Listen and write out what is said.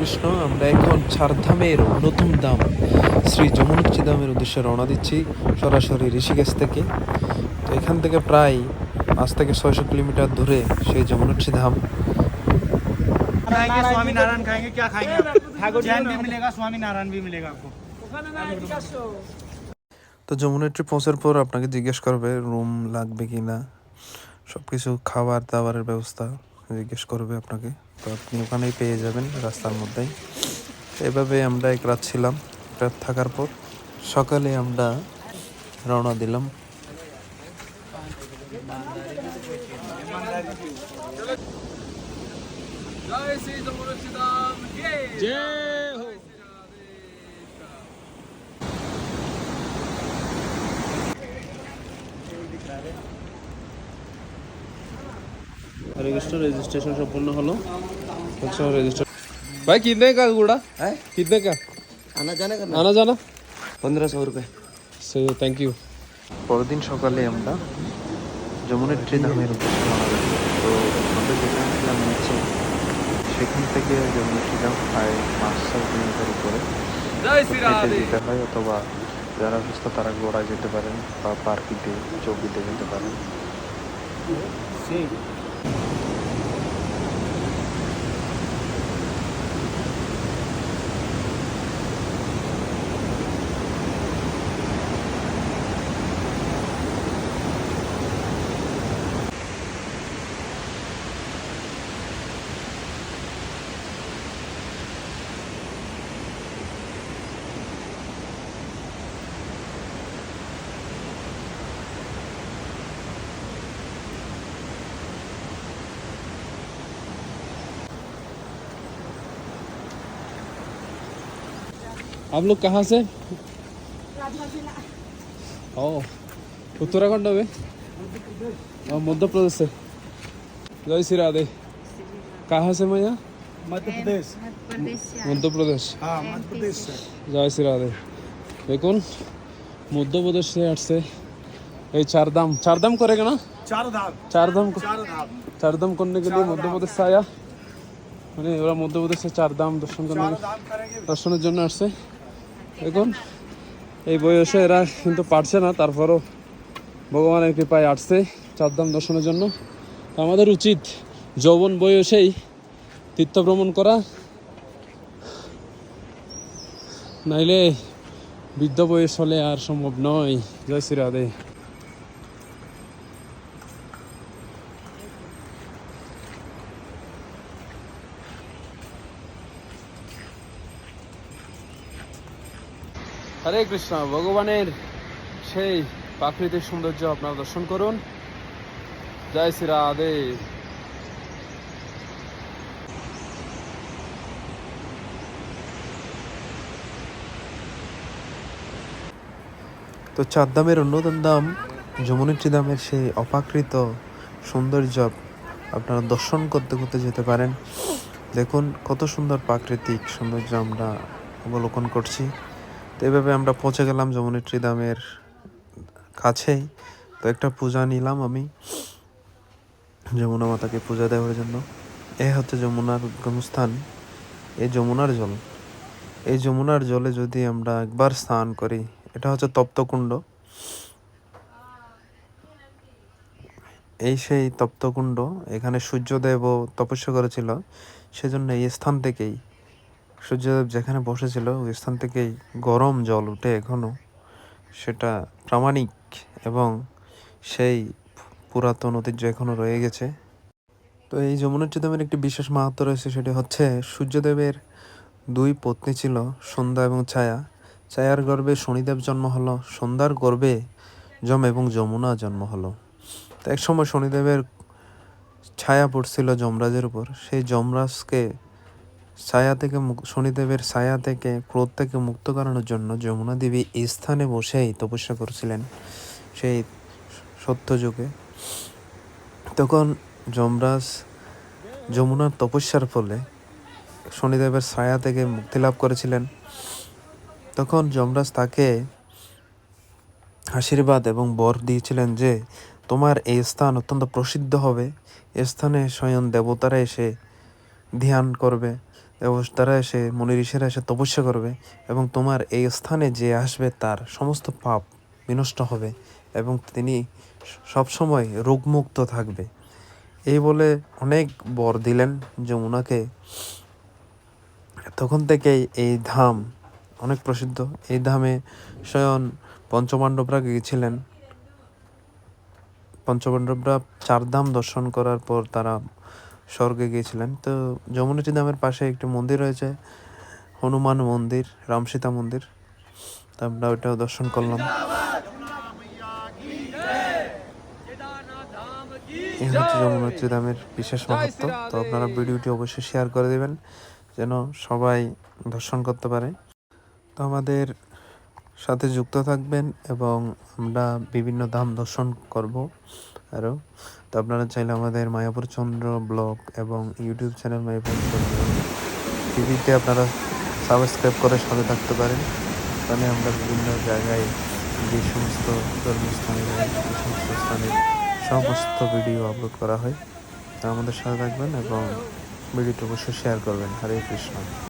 কৃষ্ণ আমরা এখন চারধামের নতুন দাম শ্রী যমুনোচ্চি ধামের উদ্দেশ্যে রওনা দিচ্ছি সরাসরি ঋষিকেশ থেকে তো এখান থেকে প্রায় পাঁচ থেকে ছয়শো কিলোমিটার দূরে সেই যমুনোচ্চি ধাম खाएंगे स्वामी नारायण खाएंगे क्या खाएंगे आप? जैन भी मिलेगा स्वामी नारायण भी मिलेगा आपको তো যমুনোত্রী পৌঁছার পর আপনাকে জিজ্ঞেস করবে রুম লাগবে কি না সব কিছু খাবার দাবারের ব্যবস্থা জিজ্ঞেস করবে আপনাকে। তো আপনি ওখানেই পেয়ে যাবেন রাস্তার মধ্যেই। এভাবে আমরা এক রাত ছিলাম। রাত থাকার পর সকালে আমরা রওনা দিলাম। हरे कृष्ण रजिस्ट्रेशन संपूर्ण हलो अच्छा रजिस्टर भाई कितने का गुड़ा है कितने का आना जाने का आना जाना पंद्रह सौ रुपये सही है थैंक यू পরদিন সকালে আমরা যমুনেত্রী ধামের উদ্দেশ্যে রওনা দিলাম তো আমাদের যেখানে ছিলাম নিচে সেখান থেকে যমুনেত্রী ধাম প্রায় পাঁচ ছয় কিলোমিটার উপরে হেঁটে যেতে হয় অথবা যারা সুস্থ তারা ঘোড়ায় যেতে পারেন বা পার্কিতে চৌকিতে যেতে পারেন आप लोग कहाँ से? ओ उत्तराखंड में? मध्य प्रदेश से। जय श्री राधे। कहाँ से मैया? मध्य प्रदेश मध्य प्रदेश हाँ मध्य प्रदेश से। जय श्री राधे। দেখুন মধ্যপ্রদেশ থেকে আসছে এই চারধাম চারধাম করে কেনা চারধাম চারধাম করতে গেলে মধ্যপ্রদেশ আয়া মানে ওরা মধ্যপ্রদেশে চারধাম দর্শন করতে দর্শনের জন্য আসছে। দেখুন, এই বয়সে এরা কিন্তু পারছে না, তারপরও ভগবানের কৃপায় আসছে চারধাম দর্শনের জন্য। আমাদের উচিত যৌবন বয়সেই তীর্থ ভ্রমণ করা। নাইলে বৃদ্ধ বয়স হলে আর সম্ভব নয়। জয় শ্রী রাধে। হরে কৃষ্ণ, ভগবানের সেই প্রাকৃতিক সৌন্দর্য আপনারা দর্শন করুন। জয় শ্রী রাধে। তো চারধামের অন্যতম দাম যমুনেত্রী দামের সেই অপাকৃত সৌন্দর্য আপনারা দর্শন করতে করতে যেতে পারেন। দেখুন কত সুন্দর প্রাকৃতিক সৌন্দর্য আমরা অবলোকন করছি। তো এভাবে আমরা পৌঁছে গেলাম যমুনেত্রী দামের কাছেই। তো একটা পূজা নিলাম আমি, যমুনা মাতাকে পূজা দেওয়ার জন্য। এ হচ্ছে যমুনার উদ্গমস্থান এই যমুনার জল। এই যমুনার জলে যদি আমরা একবার স্নান করি, এটা হচ্ছে তপ্তকুণ্ড। এই সেই তপ্তকুণ্ড, এখানে সূর্যদেবও তপস্যা করেছিল, সেজন্য এই স্থান থেকেই সূর্যদেব যেখানে বসেছিল, ওই স্থান থেকেই গরম জল উঠে এখনও সেটা প্রামাণিক এবং সেই পুরাতন ঐতিহ্য এখনও রয়ে গেছে। তো এই যমুনার ধামের একটি বিশেষ মাহাত্ম রয়েছে, সেটি হচ্ছে সূর্যদেবের দুই পত্নী ছিল, সন্ধ্যা এবং ছায়া। ছায়ার গর্ভে শনিদেব জন্ম হলো, সন্ধ্যার গর্ভে যম এবং যমুনা জন্ম হলো। তো এক সময় শনিদেবের ছায়া পড়ছিল যমরাজের উপর। সেই যমরাজকে ছায়া থেকে শনিদেবের ছায়া থেকে ক্রোধ থেকে মুক্ত করানোর জন্য যমুনা দেবী এই স্থানে বসেই তপস্যা করছিলেন সেই সত্য যুগে। তখন যমরাজ যমুনার তপস্যার ফলে শনিদেবের ছায়া থেকে মুক্তি লাভ করেছিলেন। তখন যমরাজ তাকে আশীর্বাদ এবং বর দিয়েছিলেন যে, তোমার এই স্থান অত্যন্ত প্রসিদ্ধ হবে। এ স্থানে স্বয়ং দেবতারা এসে ধ্যান করবে। এবং তারা এসে মনি ঋষিরা এসে তপস্যা করবে এবং তোমার এই স্থানে যে আসবে তার সমস্ত পাপ বিনষ্ট হবে এবং তিনি সবসময় রোগমুক্ত থাকবে। এই বলে অনেক বর দিলেন যে ওনাকে তখন থেকেই এই ধাম অনেক প্রসিদ্ধ। এই ধামে স্বয়ং পঞ্চপাণ্ডবরা গিয়েছিলেন। পঞ্চপাণ্ডবরা চার ধাম দর্শন করার পর তারা স্বর্গে গিয়েছিলেন। তো যমুনাচি ধামের পাশে একটি মন্দির রয়েছে, হনুমান মন্দির রামসীতা মন্দির। তো আমরা ওইটাও দর্শন করলাম। এই হচ্ছে বিশেষ মাহাত্ম। তো আপনারা ভিডিওটি অবশ্যই শেয়ার করে দেবেন, যেন সবাই দর্শন করতে পারে। তো আমাদের সাথে যুক্ত থাকবেন এবং আমরা বিভিন্ন ধাম দর্শন করব। আরও তো আপনারা চাইলে আমাদের মায়াপুর চন্দ্র ব্লগ এবং ইউটিউব চ্যানেল মায়াপুর চন্দ্র টিভিতে আপনারা সাবস্ক্রাইব করে সাথে থাকতে পারেন। তাহলে আমরা বিভিন্ন জায়গায় যে সমস্ত ধর্মীয় স্থানে যাই সেই সমস্ত স্থানের সমস্ত ভিডিও আপলোড করা হয়, তা আমাদের সাথে থাকবেন এবং ভিডিওটি অবশ্যই শেয়ার করবেন। হরে কৃষ্ণ।